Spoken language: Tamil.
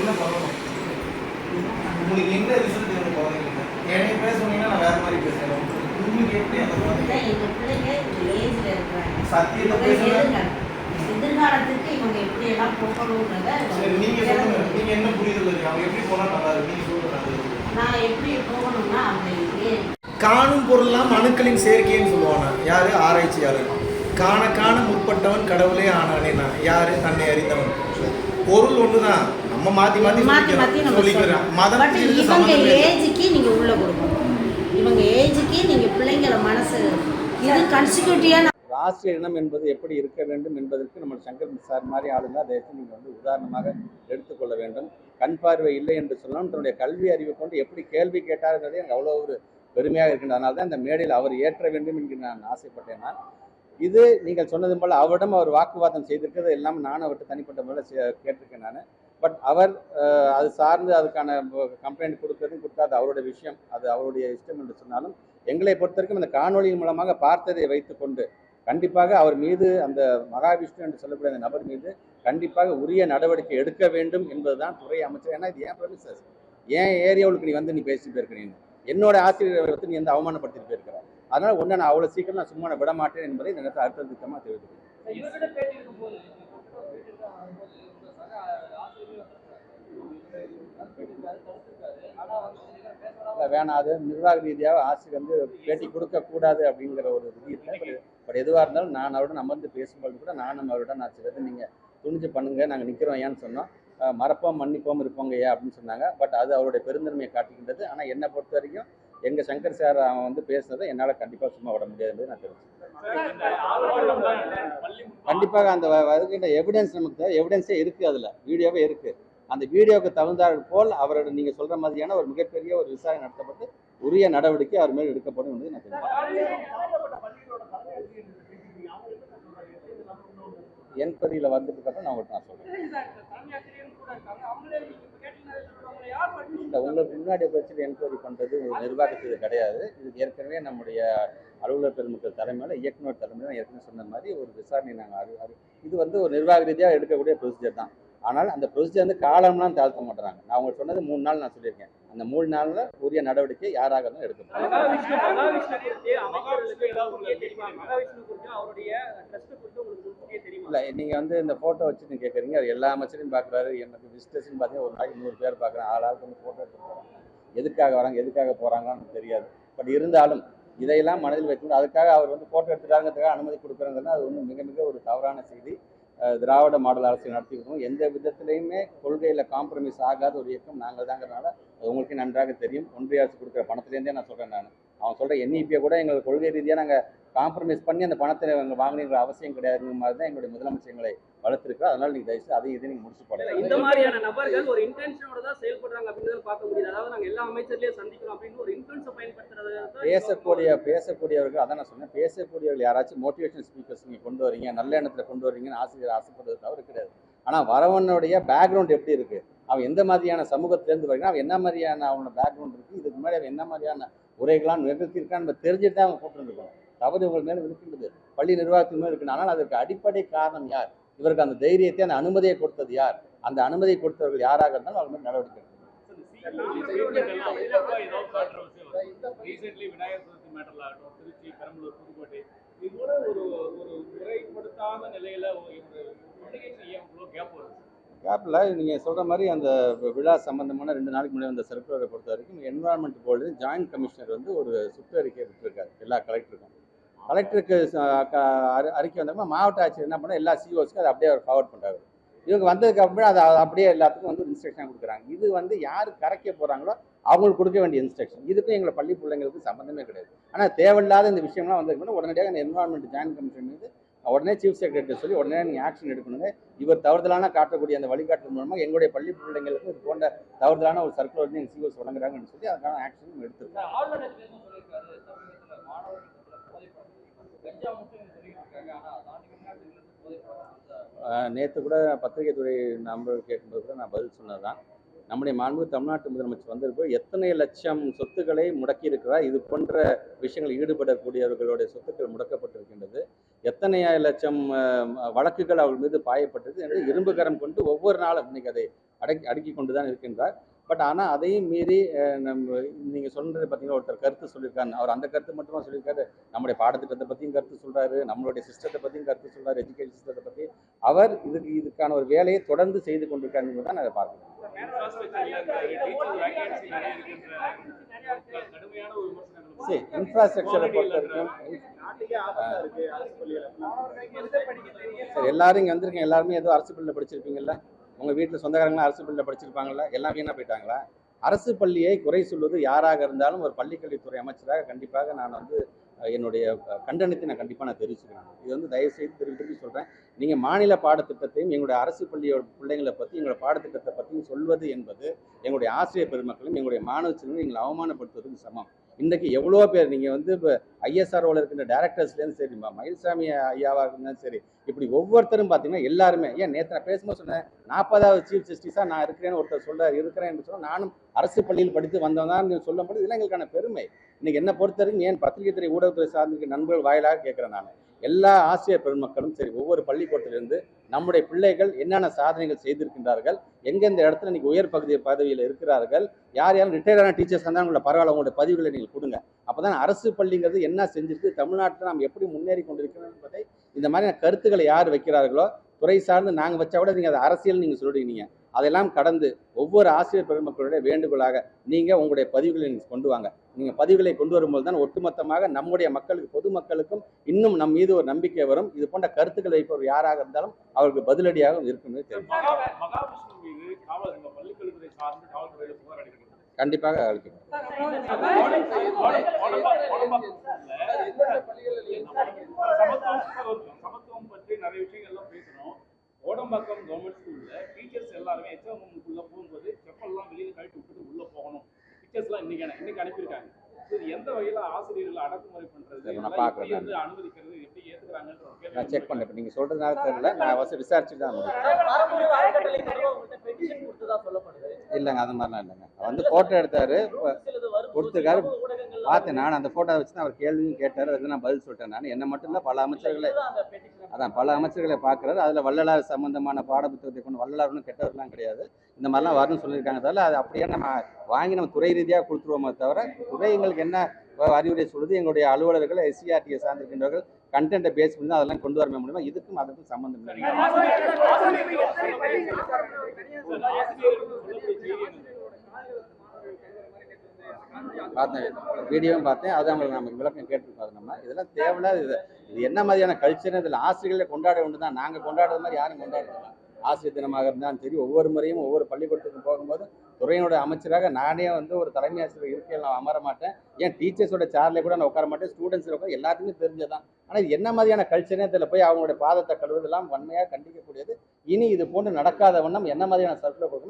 என்ன பண்ணணும் உங்களுக்கு என்ன ரிசல்ட் வேணும் குழந்தைங்களுக்கு என்னைய பேச சொன்னீங்கன்னா நான் வேற மாதிரி பேசுறேன். உங்களுக்கு எப்படி அந்த குழந்தை எங்க பிள்ளைங்க இந்த ஏஜ்ல இருக்கிறாங்க. சத்தியத்தை. எதிர்காலத்துக்கு இவங்க எப்படி எல்லாம் நீங்க சொல்லுங்க. நீங்க என்ன புரிதல் இருக்கு அவங்க எப்படி போனா நல்லா இருக்கு? நீங்க சொல்லுங்க நல்லது. நான் எப்படி போகணும்னா அவங்க காணும் பொருள்லாம் அணுக்களின் சேர்க்கைன்னு சொல்லுவாங்க. யாரு? ஆராய்ச்சியாளர். காண காண முற்பட்டவன் கடவுளே ஆனானேனா? யாரு? தன்னை அறிந்தவன். பொருள் ஒண்ணுதான். நம்ம மாத்தி மாத்தி மாத்தி மாத்தி நம்ம சொல்லிக்கிறோம். மதம் பட் இவங்க. ஏஜுக்கு நீங்க உள்ள கொடுக்கணும். இவங்க ஏஜுக்கு நீங்க பிள்ளைங்கள மனசு இது கன்சிக்யூட்டிவா ஆசிரியர் இனம் என்பது எப்படி இருக்க வேண்டும் என்பதற்கு நம்ம சங்கர் சார் மாதிரி ஆளுங்க அதை நீங்கள் வந்து உதாரணமாக எடுத்துக்கொள்ள வேண்டும். கண் பார்வை இல்லை என்று சொன்னாலும் தன்னுடைய கல்வி அறிவை கொண்டு எப்படி கேள்வி கேட்டாருன்றதே எனக்கு அவ்வளோ ஒரு பெருமையாக இருக்கின்றது அதனால தான் இந்த மேடையில் அவர் ஏற்ற வேண்டும் என்று நான் ஆசைப்பட்டேன். நான் இது நீங்கள் சொன்னது போல் அவரிடம் அவர் வாக்குவாதம் செய்திருக்கிறது எல்லாம் நானும் அவர்கிட்ட தனிப்பட்ட முறையில் கேட்டிருக்கேன் நான். பட் அவர் அது சார்ந்து அதுக்கான கம்ப்ளைண்ட் கொடுக்கறதும் கொடுக்காது அவருடைய விஷயம் அது அவருடைய இஷ்டம் என்று சொன்னாலும் எங்களை பொறுத்த வரைக்கும் இந்த காணொளியின் மூலமாக பார்த்ததை வைத்துக்கொண்டு கண்டிப்பாக அவர் மீது அந்த மகாவிஷ்ணு என்று சொல்லக்கூடிய அந்த நபர் மீது கண்டிப்பாக உரிய நடவடிக்கை எடுக்க வேண்டும் என்பதுதான் துறை அமைச்சர். ஏன்னா இது ஏன் ப்ரமிசஸ் ஏன் ஏரியாவுக்கு நீ வந்து நீ பேசிட்டு போயிருக்க நீ என்னோட ஆசிரியரை வந்து நீ வந்து அவமானப்படுத்திட்டு போயிருக்கிற. அதனால ஒன்றை நான் அவ்வளோ சீக்கிரம் நான் சும்மா விட மாட்டேன் என்பதை இந்த நேரத்தை அடுத்த திட்டமாக தெரிவித்துக்கிறேன் இவர்கிட்ட பேட்டி இருக்கும்போது சக ஆசிரியர் பேட்டிருக்காரு தடுத்திருக்காரு ஆனா வந்து இவர் பேசுறாரு இல்லை வேணாம். அது நிர்வாக ரீதியாக ஆசிரியர் வந்து பேட்டி கொடுக்கக்கூடாது அப்படிங்கிற ஒரு இது பட் எதுவாக இருந்தாலும் நான் அவருடன் அமர்ந்து பேசும்போது கூட நானும் அவருடன் நான் சிலது நீங்கள் துணிஞ்சு பண்ணுங்க நாங்கள் நிற்கிறோம் ஏன்னு சொன்னோம். மறப்போம் மன்னிப்போம் இருப்போங்க ஐயா அப்படின்னு சொன்னாங்க. பட் அது அவருடைய பெருந்தன்மையை காட்டுகின்றது. ஆனால் என்னை பொறுத்த வரைக்கும் எங்கள் சங்கர் சார் அவன் வந்து பேசுனதை என்னால் கண்டிப்பாக சும்மா விட முடியாது நான் தெரிவிச்சேன் கண்டிப்பாக அந்த வருகின்ற எவிடன்ஸ் நமக்கு எவிடன்ஸே இருக்குது அதில். வீடியோவே இருக்குது அந்த வீடியோவுக்கு தகுந்தாற் போல் அவரோட நீங்கள் சொல்கிற மாதிரியான ஒரு மிகப்பெரிய ஒரு விசாரணை நடத்தப்பட்டு உரிய நடவடிக்கை அவர் மேல் எடுக்கப்படும் என்பது நான் தெரிவிக்கிறேன். என்பதியில் வந்ததுக்கு அப்புறம் நான் உங்கள்கிட்ட நான் சொல்கிறேன் இந்த இல்லை உங்களுக்கு முன்னாடி வச்சு என்கொயரி பண்ணுறது நிர்வாகத்துக்கு கிடையாது. இது ஏற்கனவே நம்முடைய அலுவலர் பெருமக்கள் தலைமையில் இயக்குநர் தலைமையில் ஏற்கனவே சொன்ன மாதிரி ஒரு விசாரணை நாங்கள் இது வந்து ஒரு நிர்வாக ரீதியாக எடுக்கக்கூடிய ப்ரொசீஜர் தான். ஆனால் அந்த ப்ரொசீஜர் வந்து காலம்லாம் தாழ்த்த மாட்டுறாங்க. நான் உங்களுக்கு சொன்னது மூணு நாள் நான் சொல்லியிருக்கேன். அந்த மூணு நாளில் உரிய நடவடிக்கை யாராக இருந்தாலும் தெரியுமா? இல்லை நீங்கள் வந்து இந்த ஃபோட்டோ வச்சு நீங்கள் கேட்குறீங்க அவர் எல்லா அமைச்சரையும் பார்க்குறாரு எனக்கு விசிட்டர்ஸ்னு பார்த்தீங்கன்னா ஒரு நாளைக்கு நூறு பேர் பார்க்குறேன் ஆள் ஆளுக்கு வந்து ஃபோட்டோ எடுத்து போகிறாங்க எதுக்காக வராங்க எதுக்காக போகிறாங்கன்னு தெரியாது. பட் இருந்தாலும் இதையெல்லாம் மனதில் வைத்துக்கொண்டு அதுக்காக அவர் வந்து ஃபோட்டோ எடுத்துட்டாங்கிறதுக்காக அனுமதி கொடுக்குறாங்கன்னா அது வந்து மிக மிக ஒரு தவறான செய்தி. திராவிட மாடல் அரசு நடத்திக்கிறோம் எந்த விதத்திலையுமே கொள்கையில் காம்ப்ரமைஸ் ஆகாத ஒரு இயக்கம் நாங்கள் தாங்கிறதுனால அது உங்களுக்கு நன்றாக தெரியும். ஒன்றிய அரசு கொடுக்குற பணத்துலேருந்தே நான் சொல்கிறேன் நான். அவன் சொல்கிற என்இபியை கூட எங்கள் கொள்கை ரீதியாக நாங்கள் காம்ப்ரமைஸ் பண்ணி அந்த பணத்தை நாங்கள் அவசியம் கிடையாதுங்கிற மாதிரி தான் எங்களுடைய முதலமைச்சர் எங்களை வளர்த்துருக்கோம் அதனால் நீங்கள் தயவுசெய்து அதையும் இதையும் நீங்கள் முடிச்சு போடலாம் இந்த மாதிரியான நபர்கள் ஒரு இன்டென்ஷனோட தான் செயல்படுறாங்க அப்படின்னு பார்க்க முடியுது. அதாவது நாங்க எல்லா அமைச்சர்லயும் சந்திக்கிறோம் அப்படின்னு ஒரு இன்ஃபுளுன்ஸை பயன்படுத்துறது பேசக்கூடிய பேசக்கூடியவர்கள் அதான் நான் சொன்னேன் பேசக்கூடியவர்கள் யாராச்சும் மோட்டிவேஷன் ஸ்பீக்கர்ஸ் நீங்கள் கொண்டு வரீங்க நல்ல எண்ணத்தில் கொண்டு வரீங்கன்னு ஆசிரியர் ஆசைப்படுறது தவறு கிடையாது. ஆனால் வரவனுடைய பேக்ரவுண்ட் எப்படி இருக்குது அவன் எந்த மாதிரியான சமூகத்திலேருந்து வரீங்க அவன் என்ன மாதிரியான அவனோட பேக்ரவுண்ட் இருக்குது இதுக்கு முன்னாடி அவன் என்ன மாதிரியான உரைகளாம் நிகழ்த்தியிருக்கான்னு நம்ம தெரிஞ்சுட்டு தான் அவன் கூப்பிட்டுருக்கோம் தவறு உங்கள் மேலே இருக்கின்றது. பள்ளி நிர்வாகத்தின் மேலே இருக்கு ஆனால் அதற்கு அடிப்படை காரணம் யார்? இவருக்கு அந்த தைரியத்தை அந்த அனுமதியை கொடுத்தது யார்? அந்த அனுமதியை கொடுத்தவர்கள் யாராக இருந்தாலும் அவங்க மேல் நடவடிக்கை கேப்பில் நீங்கள் சொல்கிற மாதிரி அந்த விழா சம்பந்தமான ரெண்டு நாளைக்கு முன்னாடி வந்த சர்க்குலரை பொறுத்த வரைக்கும் என்வரான்மெண்ட் போர்டு ஜாயின்ட் கமிஷனர் வந்து ஒரு சுற்றறிக்கை விட்டுருக்காரு எல்லா கலெக்டருக்கும் கலெக்டருக்கு அறிக்கை வந்தப்போ மாவட்ட ஆட்சியர் என்ன பண்ணால் எல்லா சிஓஸ்க்கும் அதை அப்படியே அவர் ஃபார்வர்ட் பண்ணுறாரு இவங்க வந்ததுக்கு அப்புறம் அதை அப்படியே எல்லாத்துக்கும் வந்து இன்ஸ்ட்ரக்ஷன் கொடுக்குறாங்க. இது வந்து யார் கரைக்க போகிறாங்களோ அவங்களுக்கு கொடுக்க வேண்டிய இன்ஸ்ட்ரக்ஷன் இதுக்கும் எங்களை பள்ளி பிள்ளைங்களுக்கு சம்மந்தமே கிடையாது. ஆனால் தேவையில்லாத இந்த விஷயம்லாம் வந்ததுக்கு உடனடியாக இந்த என்வரான்மெண்ட் ஜாயின் கமிஷன் மீது உடனே சீஃப் செக்ரட்டரி சொல்லி உடனே நீங்கள் ஆக்ஷன் எடுக்கணுங்க. இவர் தவறுதலான காட்டக்கூடிய அந்த வழிகாட்டு மூலமாக எங்களுடைய பள்ளி பிள்ளைங்களுக்கு இது போன்ற தவறுதலான ஒரு சர்க்குலர் வந்து எங்கள் சிஓஸ் வழங்குறாங்கன்னு சொல்லி அதுக்கான ஆக்ஷன் எடுத்துருக்கோம் நேற்று கூட பத்திரிகை துறை நம்பர் கேட்கும்போது கூட நான் பதில் சொன்னதுதான். நம்முடைய மாண்பு தமிழ்நாட்டு முதலமைச்சர் வந்திருப்போம் எத்தனை லட்சம் சொத்துக்களை முடக்கியிருக்கிறார் இது போன்ற விஷயங்கள் ஈடுபடக்கூடியவர்களுடைய சொத்துக்கள் முடக்கப்பட்டிருக்கின்றது. எத்தனை லட்சம் வழக்குகள் அவர்கள் மீது பாயப்பட்டது என்று இரும்பு கரம் கொண்டு ஒவ்வொரு நாளும் இன்னைக்கு அதை அடக்கி அடுக்கி கொண்டு தான் இருக்கின்றார். பட் ஆனால் அதையும் மீறி நம்ம நீங்கள் சொன்னது பார்த்தீங்கன்னா ஒருத்தர் கருத்து சொல்லியிருக்காரு. அவர் அந்த கருத்து மட்டுமா சொல்லியிருக்காரு. நம்முடைய பாடத்திட்டத்தை பற்றியும் கருத்து சொல்றாரு. நம்மளுடைய சிஸ்டத்தை பற்றியும் கருத்து சொல்றாரு. எஜுகேஷன் சிஸ்டத்தை பற்றி அவர் இதுக்கு இதுக்கான ஒரு வேலையை தொடர்ந்து செய்து கொண்டிருக்காருன்னு தான் நான் அதை பார்க்கிறேன். சரி இன்ஃப்ராஸ்ட்ரக்சரை பொறுத்த வரைக்கும் நாட்டுக்கே ஆபத்தா இருக்கு அரசு பள்ளியில. சரி எல்லாரும் இங்கே வந்திருக்கீங்க. எல்லாருமே ஏதோ அரசு பள்ளியில் படிச்சிருப்பீங்கல்ல? உங்கள் வீட்டில் சொந்தக்காரங்களாம் அரசு பள்ளியில் படிச்சிருப்பாங்களா எல்லாம் வீணாக போயிட்டாங்களா அரசு பள்ளியை குறை சொல்வது யாராக இருந்தாலும் ஒரு பள்ளிக்கல்வித்துறை அமைச்சராக கண்டிப்பாக நான் வந்து என்னுடைய கண்டனத்தை நான் கண்டிப்பாக நான் தெரிவிச்சுக்கிறேன். இது வந்து தயவு செய்து திருப்பி திருப்பி சொல்கிறேன் நீங்கள் மாநில பாடத்திட்டத்தையும் எங்களுடைய அரசு பள்ளியோட பிள்ளைங்களை பற்றி எங்களோட பாடத்திட்டத்தை பற்றியும் சொல்வது என்பது எங்களுடைய ஆசிரியர் பெருமக்களும் எங்களுடைய மாணவ செல்வங்களும் எங்களை அவமானப்படுத்துவதற்கு சமம். இன்றைக்கு எவ்வளோ பேர் நீங்கள் வந்து இப்போ ஐஎஸ்ஆர்ஓவில் இருக்கின்ற டேரக்டர்ஸ்லேருந்து சரி மயில்சாமி ஐயாவாக இருந்தாலும் சரி இப்படி ஒவ்வொருத்தரும் பார்த்தீங்கன்னா எல்லாருமே ஏன் நேற்று நான் பேசும்போது சொன்னேன் நாற்பதாவது சீஃப் ஜஸ்டிஸாக நான் இருக்கிறேன்னு ஒருத்தர் சொல்ல இருக்கிறேன் சொன்னால் நானும் அரசு பள்ளியில் படித்து வந்தவன் தான் சொல்லும்போது இதெல்லாம் எங்களுக்கான பெருமை. இன்றைக்கி என்ன பொறுத்தவரைக்கும் ஏன் பத்திரிகை துறை ஊடகத்துறை சார்ந்திருக்க நண்பர்கள் வாயிலாக கேட்குறேன் நான். எல்லா ஆசிரியர் பெருமக்களும் சரி ஒவ்வொரு பள்ளிக்கூடத்திலிருந்து நம்முடைய பிள்ளைகள் என்னென்ன சாதனைகள் செய்திருக்கின்றார்கள் எங்கெந்த இடத்துல இன்னைக்கு உயர் பகுதி பதவியில் இருக்கிறார்கள் யார் யாரும் ரிட்டையரான டீச்சர்ஸ் இருந்தால் உங்களோட பரவாயில்ல உங்களுடைய பதிவுகளை நீங்கள் கொடுங்க. அப்போ தான் அரசு பள்ளிங்கிறது என்ன செஞ்சிருக்கு தமிழ்நாட்டில் நாம் எப்படி முன்னேறி கொண்டிருக்கிறோம் என்பதை இந்த மாதிரியான கருத்துக்களை யார் வைக்கிறார்களோ துறை சார்ந்து நாங்கள் வச்சா கூட நீங்கள் அதை அரசியல் நீங்கள் சொல்லிடுவீங்க அதெல்லாம் கடந்து ஒவ்வொரு ஆசிரியர் பெருமக்களுடைய வேண்டுகோளாக நீங்கள் உங்களுடைய பதிவுகளை கொண்டு வாங்க. நீங்கள் பதிவுகளை கொண்டு வரும்போது தான் ஒட்டுமொத்தமாக நம்முடைய மக்களுக்கு பொதுமக்களுக்கும் இன்னும் நம் மீது ஒரு நம்பிக்கை வரும். இது போன்ற கருத்துக்களை வைப்பவர் யாராக இருந்தாலும் அவருக்கு பதிலடியாக அளிக்கப்பட்டது. கண்டிப்பாக அளிக்கப்படும். எல்லாருமே எச்எம்எம்குள்ள போகும்போது செப்பல்லாம் வெளியே கழட்டி விட்டுட்டு உள்ள போகணும் டீச்சர்ஸ்லாம் இன்னைக்கு அனு- இன்னைக்கு அனுப்பியிருக்காங்க இது எந்த வகையில ஆசிரியர்களை அடக்குமுறை பண்றது சரி, நான் பார்க்கறேன் அனுமதிக்கிறது எப்படி கேள்வி நான் செக் பண்ணேன் இப்போ நீங்கள் சொல்கிறதுனால தெரியல நான் வசதி விசாரிச்சுட்டு தான் இல்லைங்க அது மாதிரிலாம் இல்லைங்க வந்து ஃபோட்டோ எடுத்தாரு கொடுத்திருக்காரு. பார்த்தேன் நான் அந்த ஃபோட்டோ வச்சு தான் அவர் கேள்வியும் கேட்டார். அதுக்கு நான் பதில் சொல்லிட்டேன். நான் என்ன மட்டும் இல்லை பல அமைச்சர்களை அதான் பல அமைச்சர்களை பார்க்குறாரு. அதில் வள்ளலார் சம்மந்தமான பாடப்புத்தகத்தை கொண்டு வள்ளலார்னு கெட்டவர்லாம் கிடையாது. இந்த மாதிரிலாம் வரணும்னு சொல்லியிருக்காங்க அதில் அது அப்படியே நம்ம வாங்கி நம்ம துறை ரீதியாக கொடுத்துருவோமே தவிர துறை எங்களுக்கு என்ன அறிவுரை சொல்லுது எங்களுடைய அலுவலர்கள் எஸ்சிஆர்டியை சார்ந்திருக்கின்றவர்கள் கண்டென்ட்டை பேஸ் பண்ணி அதெல்லாம் கொண்டு வர முடியுமா இதுக்கும் அதுக்கும் சம்மந்தம் இல்லை பார்த்தேன். வீடியோவும் பார்த்தேன். அது அவங்களுக்கு நமக்கு விளக்கம் கேட்டிருக்கோம் நம்ம. இதெல்லாம் தேவையில்லாத இது. இது என்ன மாதிரியான கல்ச்சர் இதில் ஆசிரியர்களை கொண்டாட ஒன்று தான் நாங்கள் கொண்டாடுற மாதிரி யாரும் கொண்டாடுறதில்ல ஆசிரியர் தினமாக இருந்தாலும் சரி ஒவ்வொரு முறையும் ஒவ்வொரு பள்ளிக்கூடத்துக்கு போகும்போது துறையினோட அமைச்சராக நானே வந்து ஒரு தலைமை ஆசிரியர் இருக்கையில் நான் அமர மாட்டேன். ஏன் டீச்சர்ஸோட சேர்ல கூட நான் உட்கார மாட்டேன். ஸ்டூடெண்ட்ஸில் உட்கார எல்லாத்துக்குமே தெரிஞ்சதான் ஆனால் இது என்ன மாதிரியான கல்ச்சரே இதில் போய் அவங்களுடைய பாதத்தை கழுவுதெல்லாம் வன்மையாக கண்டிக்கக்கூடியது. இனி இது போன்று நடக்காத வண்ணம் என்ன மாதிரியான சர்க்குலர் கொடுக்கணும்?